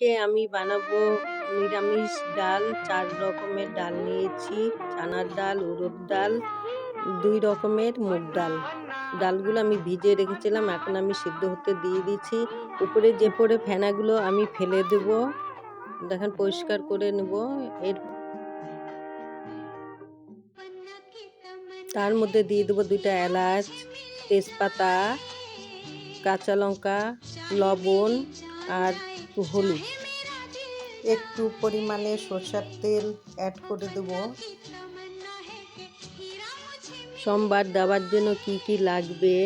আজকে আমি বানাবো নিরামিষ ডাল, চার রকমের ডাল নিয়েছি। চানার ডাল উড়দ ডাল, দুই রকমের মুগ ডাল। ডালগুলো আমি ভিজে রেখেছিলাম, এখন আমি সিদ্ধ হতে দিয়ে দিচ্ছি। উপরে যে পড়ে ফেনাগুলো আমি ফেলে দেব, দেখেন পরিষ্কার করে নেব। এর তার মধ্যে দিয়ে দেবো দুইটা এলাচ, তেজপাতা, কাঁচা লঙ্কা, লবণ আর হলুদ। একটু পরিমাণে সরষের তেল অ্যাড করে দেব। সোমবার দেওয়ার জন্য কি কি লাগবে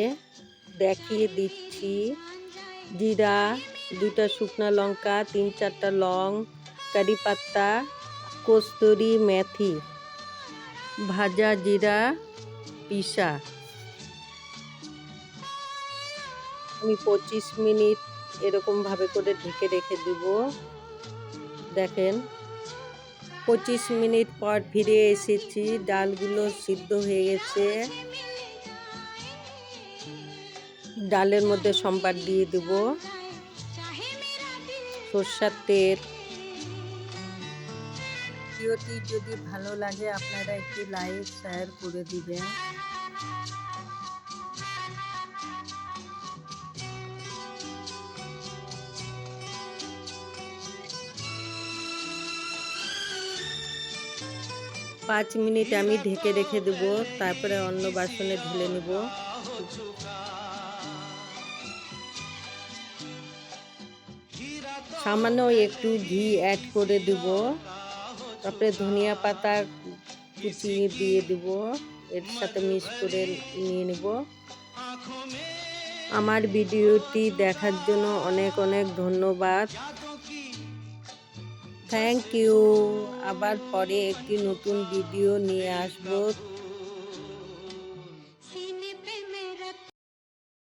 দেখিয়ে দিচ্ছি। জিরা, দুইটা শুকনো লঙ্কা, তিন চারটা লং, কারি পাত্তা কস্তুরি মেথি, ভাজা জিরা, পিসা। আমি পঁচিশ মিনিট এরকমভাবে করে ঢেকে রেখে দেব। দেখেন, পঁচিশ মিনিট পর ফিরে এসেছি, ডালগুলো সিদ্ধ হয়ে গেছে। ডালের মধ্যে সম্বার দিয়ে দেব। সর্ষার তেল। ভিডিওটি যদি ভালো লাগে, আপনারা একটি লাইক, শেয়ার করে দিবেন। পাঁচ মিনিট আমি ঢেকে রেখে দেব, তারপরে অন্য বাসনে ঢেলে নেব। সামান্য একটু ঘি অ্যাড করে দেব। তারপরে ধনিয়া পাতা কুচি দিয়ে দেব। এর সাথে মিক্স করে নিয়ে নেব। আমার ভিডিওটি দেখার জন্য অনেক অনেক ধন্যবাদ। থ্যাংক ইউ আবার পরে একটি নতুন ভিডিও নিয়ে আসব।